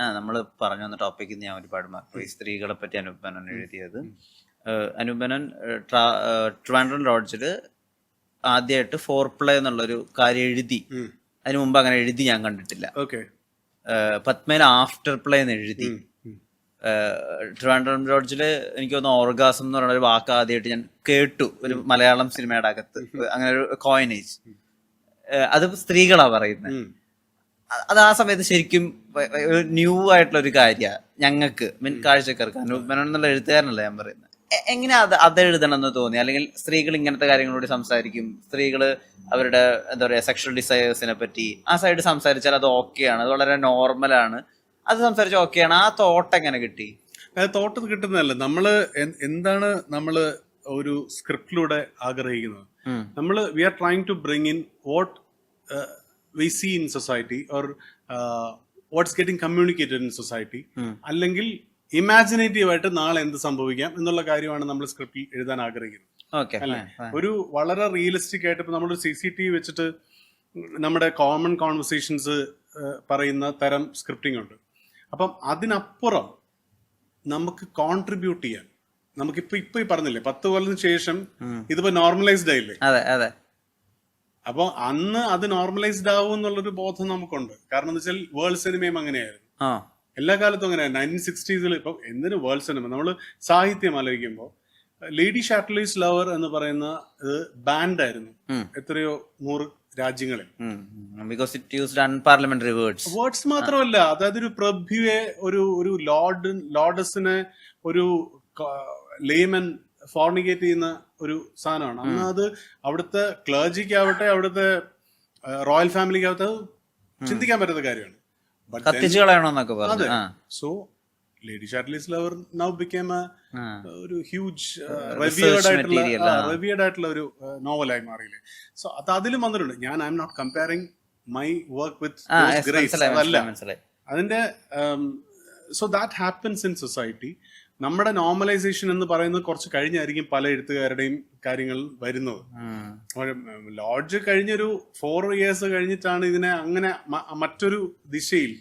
ആ നമ്മൾ പറഞ്ഞു വന്ന ടോപ്പിക്ക് ഞാൻ ഒരുപാട് ഈ സ്ത്രീകളെ പറ്റി അനുപനൻ എഴുതിയത്. അനുപനൻ ട്രിവാൻഡ്രം ലോഡ്ജിൽ ആദ്യമായിട്ട് ഫോർ പ്ലേ എന്നുള്ളൊരു കാര്യം എഴുതി. അതിനു മുമ്പ് അങ്ങനെ എഴുതി ഞാൻ കണ്ടിട്ടില്ല. ഓക്കെ. പത്മേന ആഫ്റ്റർ പ്ലേ എന്ന് എഴുതി. ട്രിവാൻഡ്രം ലോഡ്ജിൽ എനിക്ക് തോന്നുന്നു ഓർഗാസം എന്ന് പറയുന്ന ഒരു വാക്ക് ആദ്യമായിട്ട് ഞാൻ കേട്ടു. ഒരു മലയാളം സിനിമയുടെ അകത്ത്. അങ്ങനെ ഒരു കോയിനേജ് അത് സ്ത്രീകളാ പറയുന്നത് അത് ആ സമയത്ത് ശരിക്കും ന്യൂ ആയിട്ടുള്ള ഒരു കാര്യമാണ് ഞങ്ങൾക്ക് മീൻ കാഴ്ചക്കാർക്ക്. അനൂപ് മേനോൻ എന്നുള്ള എഴുത്തുകാരനല്ല ഞാൻ പറയുന്നത് എങ്ങനെയാ എങ്ങനെ അത് അത് എഴുതണം എന്ന് തോന്നി? അല്ലെങ്കിൽ സ്ത്രീകൾ ഇങ്ങനത്തെ കാര്യങ്ങളോട് സംസാരിക്കും. സ്ത്രീകൾ അവരുടെ എന്താ പറയുക സെക്ഷൽ ഡിസയേഴ്സിനെ പറ്റി ആ സൈഡ് സംസാരിച്ചാൽ അത് ഓക്കെയാണ് അത് വളരെ നോർമലാണ് അത് സംസാരിച്ച ഓക്കെയാണ് ആ തോട്ട് എങ്ങനെ കിട്ടി? തോട്ടം കിട്ടുന്നതല്ല. നമ്മൾ എന്താണ് നമ്മൾ ഒരു സ്ക്രിപ്റ്റിലൂടെ ആഗ്രഹിക്കുന്നത്? നമ്മൾ നമ്മൾ we are trying to bring in what we see in society or what's getting communicated in society um. അല്ലെങ്കിൽ ഇമാജിനേറ്റീവ് ആയിട്ട് നാളെ എന്ത് സംഭവിക്കാം എന്നുള്ള കാര്യമാണ് നമ്മൾ സ്ക്രിപ്റ്റിൽ എഴുതാൻ ആഗ്രഹിക്കുന്നത്. ഓക്കെ അല്ലേ? ഒരു വളരെ റിയലിസ്റ്റിക് ആയിട്ട് ഇപ്പൊ നമ്മളൊരു സി സി ടി വി വെച്ചിട്ട് നമ്മുടെ കോമൺ കോൺവെർസേഷൻസ് പറയുന്ന തരം സ്ക്രിപ്റ്റിംഗ് ഉണ്ട്. അപ്പം അതിനപ്പുറം നമുക്ക് കോൺട്രിബ്യൂട്ട് ചെയ്യാൻ നമുക്കിപ്പോ ഇപ്പൊ ഈ പറഞ്ഞില്ലേ പത്ത് കൊല്ലത്തിന് ശേഷം ഇതിപ്പോ നോർമലൈസ്ഡ് ആയില്ലേ? അതെ അതെ അപ്പൊ അന്ന് അത് നോർമലൈസ്ഡ് ആവും എന്നുള്ളൊരു ബോധം നമുക്കുണ്ട്. കാരണം എന്താ വെച്ചാൽ വേൾഡ് സിനിമയും അങ്ങനെയായിരുന്നു. എല്ലാ കാലത്തും അങ്ങനെ നയന്റീൻ സിക്സ്റ്റീസിൽ ഇപ്പം എന്തിനു വേൾഡ് സിനിമ നമ്മൾ സാഹിത്യം ആലോചിക്കുമ്പോൾ ലേഡി ഷാർട്ട്ലീസ് ലവർ എന്ന് പറയുന്ന ഇത് ബാൻഡായിരുന്നു ആയിരുന്നു. എത്രയോ നൂറ് രാജ്യങ്ങളിൽ. Because it used unparliamentary words words മാത്രമല്ല അതായത് ഒരു പ്രഭ്യുവെ ഒരു ഒരു ലോർഡ് ലോർഡസിനെ ഒരു ലേമൻ ഫോർണിക്കേറ്റ് ചെയ്യുന്ന ഒരു സാധനമാണ്. അന്ന് അത് അവിടുത്തെ ക്ലർജിക്കാവട്ടെ അവിടുത്തെ റോയൽ ഫാമിലിക്കാവട്ടെ അത് ചിന്തിക്കാൻ പറ്റുന്ന കാര്യമാണ്. കത്തിച്ചു കളയണമെന്നൊക്കെ പറഞ്ഞു. So lady Chatterley's lover now became. ഒരു ഹ്യൂജ് research ആയിട്ടുള്ള material, ആയിട്ടുള്ള ഒരു നോവലായി മാറിയില്ലേ. സോ അത് അതിലും വന്നിട്ടുണ്ട്. ഞാൻ I'm not comparing my work with Grace അതല്ല. അതിന്റെ so that happens in society നമ്മുടെ നോർമലൈസേഷൻ എന്ന് പറയുന്നത് കുറച്ച് കഴിഞ്ഞായിരിക്കും പല എഴുത്തുകാരുടെയും കാര്യങ്ങൾ വരുന്നത്. ലോഡ്ജ് കഴിഞ്ഞൊരു ഫോർ ഇയേഴ്സ് കഴിഞ്ഞിട്ടാണ് ഇതിനെ അങ്ങനെ മറ്റൊരു ദിശയിൽ.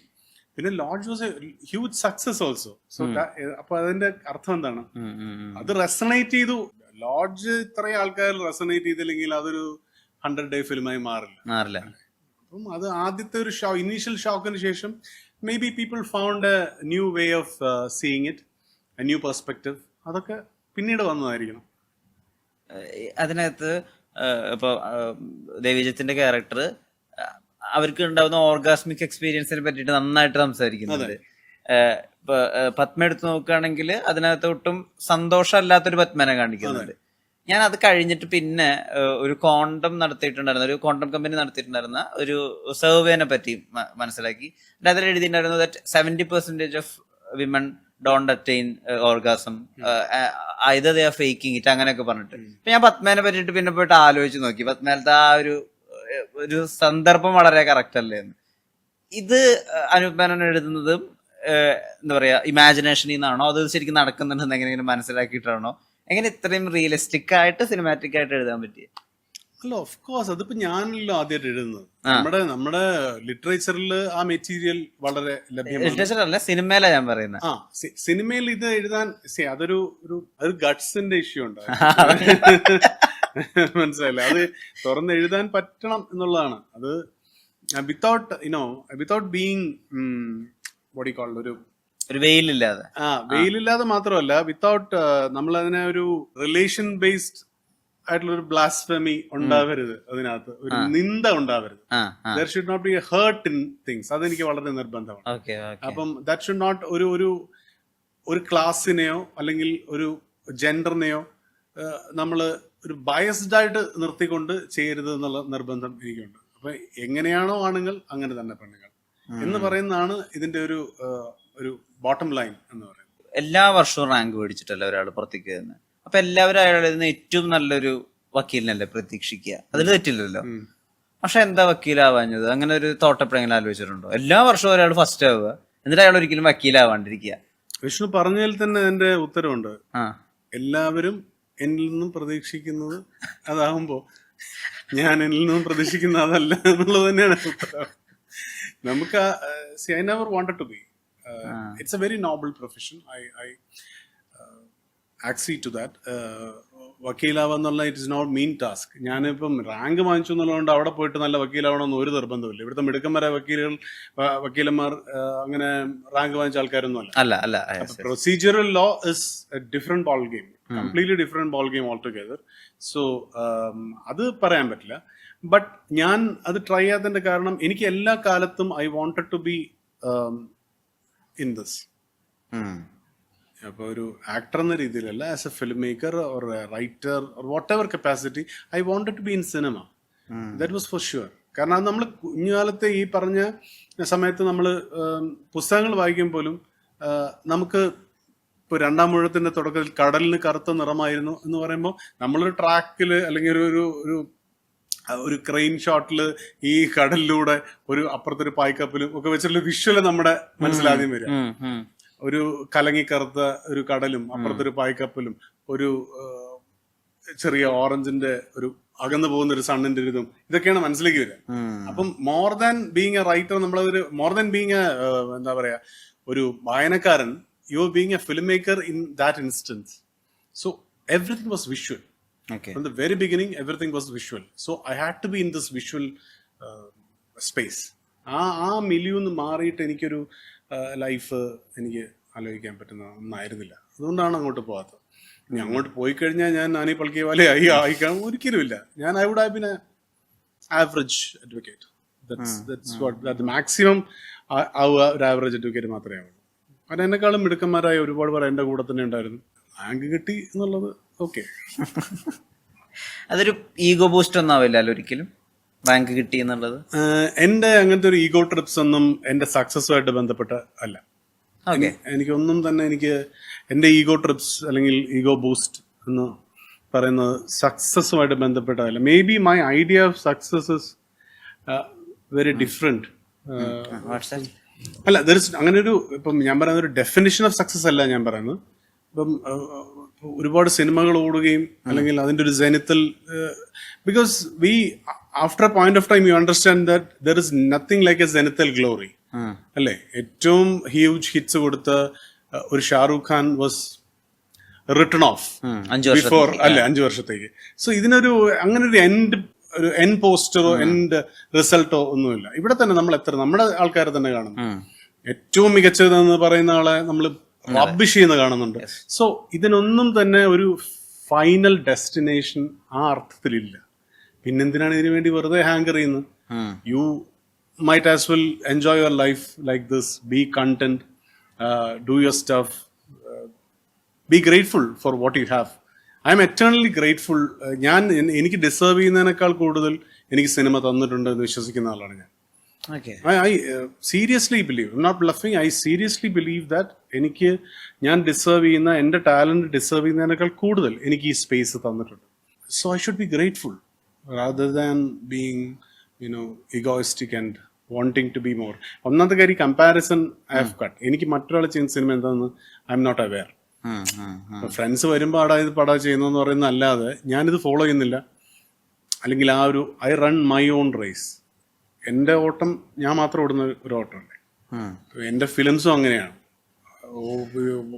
പിന്നെ Lodge was a huge success also so അപ്പൊ അതിന്റെ അർത്ഥം എന്താണ്. അത് റെസണേറ്റ് ചെയ്തു. ലോഡ്ജ് ഇത്രയും ആൾക്കാർ റെസണേറ്റ് ചെയ്തില്ലെങ്കിൽ അതൊരു ഹൺഡ്രഡ് ഡേ ഫിലിമായി മാറില്ല. മാറില്ല. അപ്പം അത് ആദ്യത്തെ ഒരു ഷോ ഇനീഷ്യൽ ഷോക്കിന് ശേഷം maybe people found a new way of seeing it new perspective അതൊക്കെ പിന്നീട് വന്നതായിരിക്കണം. അതിനകത്ത് ഇപ്പോൾ ദേവിജത്തിന്റെ ക്യാരക്ടർ അവർക്ക് ഉണ്ടാവുന്ന ഓർഗാസ്മിക് എക്സ്പീരിയൻസിനെ പറ്റിട്ട് നന്നായിട്ട് സംസാരിക്കുന്നുണ്ട്. ഇപ്പൊ പത്മ എടുത്ത് നോക്കുകയാണെങ്കിൽ അതിനകത്ത് ഒട്ടും സന്തോഷമല്ലാത്തൊരു പത്മനെ കാണിക്കുന്നുണ്ട്. ഞാൻ അത് കഴിഞ്ഞിട്ട് പിന്നെ ഒരു കോണ്ടം നടത്തിയിട്ടുണ്ടായിരുന്ന ഒരു കോണ്ടം കമ്പനി നടത്തിയിട്ടുണ്ടായിരുന്ന ഒരു സർവേനെ പറ്റി മനസ്സിലാക്കി. അതിൽ എഴുതിയിട്ടുണ്ടായിരുന്നു that seventy percentage of women don't attain orgasm either they are faking it അങ്ങനെയൊക്കെ പറഞ്ഞിട്ട്. അപ്പൊ ഞാൻ പത്മേനെ പറ്റിയിട്ട് പിന്നെ പോയിട്ട് ആലോചിച്ച് നോക്കി. പത്മേലത്തെ ആ ഒരു ഒരു സന്ദർഭം വളരെ കറക്റ്റ് അല്ലേ എന്ന്. ഇത് അനൂപ് മേനോൻ എഴുതുന്നതും എന്താ പറയാ ഇമാജിനേഷനിൽ നിന്നാണോ? അത് ശരിക്കും നടക്കുന്നുണ്ടെന്ന് എങ്ങനെയെങ്കിലും മനസ്സിലാക്കിയിട്ടാണോ? എങ്ങനെ ഇത്രയും റിയലിസ്റ്റിക് ആയിട്ട് സിനിമാറ്റിക് ആയിട്ട് എഴുതാൻ പറ്റി അല്ല ഓഫ് കോഴ്സ് അതിപ്പോ ഞാനല്ലോ ആദ്യമായിട്ട് എഴുതുന്നത് നമ്മുടെ നമ്മുടെ ലിറ്ററേച്ചറിൽ ആ മെറ്റീരിയൽ വളരെ ലഭ്യമാണ്. ലിറ്ററേച്ചർ അല്ല സിനിമയിലാ ഞാൻ പറയുന്നത് ആ സിനിമയിൽ ഇത് എഴുതാൻ സി അതൊരു ഒരു ഒരു ഗട്ട്സിന്റെ ഇഷ്യൂ ഉണ്ട്. മനസ്സിലായില്ല? അത് തുറന്ന് എഴുതാൻ പറ്റണം എന്നുള്ളതാണ്. അത് without you know without being body call ഒരു ഒരു വെയിലില്ലാതെ. ആ വെയിലില്ലാതെ മാത്രമല്ല വിത്തൗട്ട് നമ്മൾ അതിനെ ഒരു റിലേഷൻ ബേസ്ഡ് ആയിട്ടുള്ള ഒരു ബ്ലാസ്ഫമി ഉണ്ടാവരുത് അതിനകത്ത്. ഒരു നിന്ദ ഉണ്ടാവരുത്. There should not be hurt in things അതെനിക്ക് വളരെ നിർബന്ധമാണ്. അപ്പം ദാറ്റ് ഷുഡ് നോട്ട് ഒരു ഒരു ഒരു ക്ലാസ്സിനെയോ അല്ലെങ്കിൽ ഒരു ജെൻഡറിനെയോ നമ്മൾ ഒരു ബയസ്ഡ് ആയിട്ട് നിർത്തിക്കൊണ്ട് ചെയ്യരുത് എന്നുള്ള നിർബന്ധം എനിക്കുണ്ട്. അപ്പൊ എങ്ങനെയാണോ ആണുങ്ങൾ അങ്ങനെ തന്നെ പെണ്ണുങ്ങൾ. എന്ന് പറയുന്നതാണ് ഇതിന്റെ ഒരു ഒരു ബോട്ടം ലൈൻ എന്ന് പറയുന്നത്. എല്ലാ വർഷവും റാങ്ക് മേടിച്ചിട്ടല്ല ഒരാൾ പുറത്തേക്ക് വരുന്നത് അപ്പൊ എല്ലാവരും അയാളുടെ നിന്ന് ഏറ്റവും നല്ലൊരു വക്കീലിനല്ലേ പ്രതീക്ഷിക്കുക? അതിൽ തെറ്റില്ലല്ലോ. പക്ഷെ എന്താ വക്കീലാവാഞ്ഞത്? അങ്ങനെ ഒരു തോട്ടപ്പെടെങ്കിലും ആലോചിച്ചിട്ടുണ്ടോ? എല്ലാ വർഷവും ഒരാൾ ഫസ്റ്റ് ആവുക. എന്നിട്ട് അയാൾ ഒരിക്കലും വക്കീലാവാണ്ടിരിക്കുക. വിഷ്ണു പറഞ്ഞതിൽ തന്നെ എന്റെ ഉത്തരവുണ്ട്. ആ. എല്ലാവരും എന്നിൽ നിന്നും പ്രതീക്ഷിക്കുന്നത് അതാവുമ്പോ ഞാൻ എന്നിൽ നിന്നും പ്രതീക്ഷിക്കുന്ന അതല്ല എന്നുള്ളത് തന്നെയാണ് നമുക്ക് I never wanted to be it's a very noble profession I I accede to that വക്കീലാവെന്നുള്ള it is not mean task ഞാനിപ്പം റാങ്ക് വാങ്ങിച്ചു എന്നുള്ളതുകൊണ്ട് അവിടെ പോയിട്ട് നല്ല വക്കീലാവണമെന്ന് ഒരു നിർബന്ധമില്ല ഇവിടുത്തെ മിടുക്കന്മാരെ വക്കീലുകൾ വക്കീലന്മാർ അങ്ങനെ റാങ്ക് വാങ്ങിച്ച ആൾക്കാരൊന്നും അല്ല. അല്ല അല്ല yes, low a different ball game completely different ball game altogether. So um, അത് പറയാൻ പറ്റില്ല. ബട്ട് ഞാൻ അത് ട്രൈ ചെയ്യാത്തതിന്റെ കാരണം എനിക്ക് എല്ലാ കാലത്തും I wanted to be in this. അപ്പോൾ ഒരു ആക്ടർ എന്ന രീതിയിലല്ല as a film maker or writer or whatever capacity I wanted to be in cinema that was for sure കാരണം അത് നമ്മൾ കുഞ്ഞുകാലത്തെ ഈ പറഞ്ഞ സമയത്ത് നമ്മൾ പുസ്തകങ്ങൾ വായിക്കും പോലും നമുക്ക് ഇപ്പോൾ രണ്ടാം മുഴത്തിന്റെ തുടക്കത്തിൽ കടലിന് കറുത്ത നിറമായിരുന്നു എന്ന് പറയുമ്പോൾ നമ്മളൊരു ട്രാക്കിൽ അല്ലെങ്കിൽ ഒരു ഒരു ഒരു ഒരു ക്രെയിൻ ഷോട്ടിൽ ഈ കടലിലൂടെ ഒരു അപ്പുറത്തൊരു പായ്ക്കപ്പലും ഒക്കെ വെച്ചിട്ടുള്ള വിഷ്വൽ നമ്മുടെ മനസ്സിലാദ്യം വരിക. ഒരു കലങ്ങിക്കറുത്ത ഒരു കടലും അപ്പുറത്തൊരു പായ്ക്കപ്പലും ഒരു ചെറിയ ഓറഞ്ചിന്റെ ഒരു അകന്നു പോകുന്ന ഒരു സണ്ണിന്റെ ഒരു ഇതും ഇതൊക്കെയാണ് മനസ്സിലേക്ക് വരിക. അപ്പം more than being a writer നമ്മളൊരു മോർ ദാൻ ബീങ് എ എന്താ പറയാ ഒരു വായനക്കാരൻ you being a film maker in that instance so everything was visual. From the very beginning everything was visual so I had to be in this visual space ah ah മിലിയൂന്ന് മാറിയിട്ട് എനിക്കൊരു life എനിക്ക് ആലോചിക്കാൻ പറ്റുന്ന ഒന്നായിരുന്നില്ല. അതുകൊണ്ടാണ് അങ്ങോട്ട് പോകാത്തത്. ഇനി അങ്ങോട്ട് പോയി കഴിഞ്ഞാൽ ഞാൻ നാനി പൾക്കിയ പോലെ ആയി ആയിക്കാൻ ഒരിക്കലുമില്ല. ഞാൻ I would have been average advocate maximum ആവുക ഒരു ആവറേജ് അഡ്വക്കേറ്റ് മാത്രമേ ആവുള്ളൂ. കാരണം എന്നെക്കാളും മിടുക്കന്മാരായ ഒരുപാട് പേർ എന്റെ കൂടെ തന്നെ ഉണ്ടായിരുന്നു. റാങ്ക് കിട്ടി എന്നുള്ളത് ഓക്കെ അതൊരു ഈഗോ ബൂസ്റ്റ് ഒന്നാവില്ല ആവില്ലല്ലോ ഒരിക്കലും? റാങ്ക് കിട്ടി എന്നുള്ളത്? എന്റെ അങ്ങനത്തെ ഒരു ഈഗോ ട്രിപ്സ് ഒന്നും എന്റെ സക്സസ്സുമായിട്ട് ബന്ധപ്പെട്ട അല്ല. എനിക്കൊന്നും തന്നെ എനിക്ക് എന്റെ ഈഗോ ട്രിപ്സ് അല്ലെങ്കിൽ ഈഗോ ബൂസ്റ്റ് എന്ന് പറയുന്നത് സക്സസ്സുമായിട്ട് ബന്ധപ്പെട്ടതല്ല may be my idea of success is very different അല്ല അങ്ങനെ ഒരു ഇപ്പം ഞാൻ പറയുന്ന ഒരു ഡെഫിനിഷൻ ഓഫ് സക്സസ് അല്ല ഞാൻ പറയുന്നത്. ഇപ്പം ഒരുപാട് സിനിമകൾ ഓടുകയും അല്ലെങ്കിൽ അതിന്റെ ഒരു ജനിത്തൽ because we after point of time you understand that there is nothing like a ജനിത്തൽ glory അല്ലേ? ഏറ്റവും ഹ്യൂജ് ഹിറ്റ്സ് കൊടുത്ത ഒരു Shahrukh Khan was written off before അല്ലെ അഞ്ചു വർഷത്തേക്ക്. സോ ഇതിനൊരു അങ്ങനെ ഒരു എൻഡ് ഒരു എൻ പോസ്റ്ററോ എൻഡ് റിസൾട്ടോ ഒന്നുമില്ല. ഇവിടെ തന്നെ നമ്മൾ എത്ര നമ്മുടെ ആൾക്കാരെ തന്നെ കാണുന്നു. ഏറ്റവും മികച്ചതെന്ന് പറയുന്ന ആളെ നമ്മൾ റബ്ബിഷ് ചെയ്യുന്ന കാണുന്നുണ്ട്. സോ ഇതിനൊന്നും തന്നെ ഒരു ഫൈനൽ ഡെസ്റ്റിനേഷൻ ആ അർത്ഥത്തിലില്ല. പിന്നെന്തിനാണ് ഇതിനു വേണ്ടി വെറുതെ ഹാങ്കർ ചെയ്യുന്നത്? You might as well enjoy your life like this be content do your stuff be grateful for what you have I am eternally grateful ഞാൻ എനിക്ക് ഡിസേർവ് ചെയ്യുന്നതിനേക്കാൾ കൂടുതൽ എനിക്ക് സിനിമ തന്നിട്ടുണ്ട് എന്ന് വിശ്വസിക്കുന്ന ആളാണ് ഞാൻ. I seriously believe not bluffing I seriously believe that എനിക്ക് ഞാൻ ഡിസേർവ് ചെയ്യുന്ന എന്റെ ടാലന്റ് ഡിസേർവ് ചെയ്യുന്നതിനേക്കാൾ കൂടുതൽ എനിക്ക് ഈ സ്പേസ് തന്നിട്ടുണ്ട്. So I should be grateful rather than being you know egoistic and wanting to be more ഒന്നാമത്തെ കാര്യം കമ്പാരിസൺ ഐ ഹാവ് കട്ട് എനിക്ക് മറ്റൊരാൾ ചെയ്യുന്ന സിനിമ എന്താണെന്ന് I am not aware friends വരുമ്പോൾ അടാ ഇത് പടാ ചെയ്യുന്നതെന്ന് പറയുന്ന അല്ലാതെ ഞാനിത് ഫോളോ ചെയ്യുന്നില്ല. അല്ലെങ്കിൽ ആ ഒരു I run my own race എന്റെ ഓട്ടം ഞാൻ മാത്രം ഓടുന്ന ഒരു ഓട്ടമല്ലേ എന്റെ ഫിലിംസും അങ്ങനെയാണ്.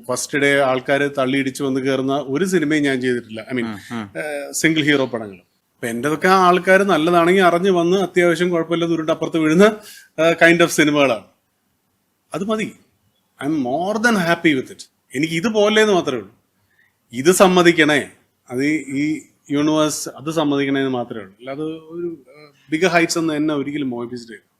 ഫസ്റ്റ് ഡേ ആൾക്കാർ തള്ളിയിടിച്ച് വന്ന് കയറുന്ന ഒരു സിനിമയും ഞാൻ ചെയ്തിട്ടില്ല. ഐ മീൻ സിംഗിൾ ഹീറോ പടങ്ങൾ അപ്പൊ എന്റെതൊക്കെ ആൾക്കാർ നല്ലതാണെങ്കിൽ അറിഞ്ഞു വന്ന് അത്യാവശ്യം കുഴപ്പമില്ല ദുരുണ്ട് അപ്പുറത്ത് വീഴുന്ന കൈൻഡ് ഓഫ് സിനിമകളാണ്. അത് മതി. I am more than happy with it എനിക്ക് ഇത് പോലെന്ന് മാത്രമേ ഉള്ളൂ. ഇത് സമ്മതിക്കണേ. അത് ഈ- യൂണിവേഴ്സ് അത് സമ്മതിക്കണേ എന്ന് മാത്രമേ ഉള്ളൂ. അല്ലാതെ ഒരു ബിഗ് ഹൈറ്റ്സ് ഒന്നും എന്നെ ഒരിക്കലും മോഹിപ്പിച്ചിട്ടില്ല.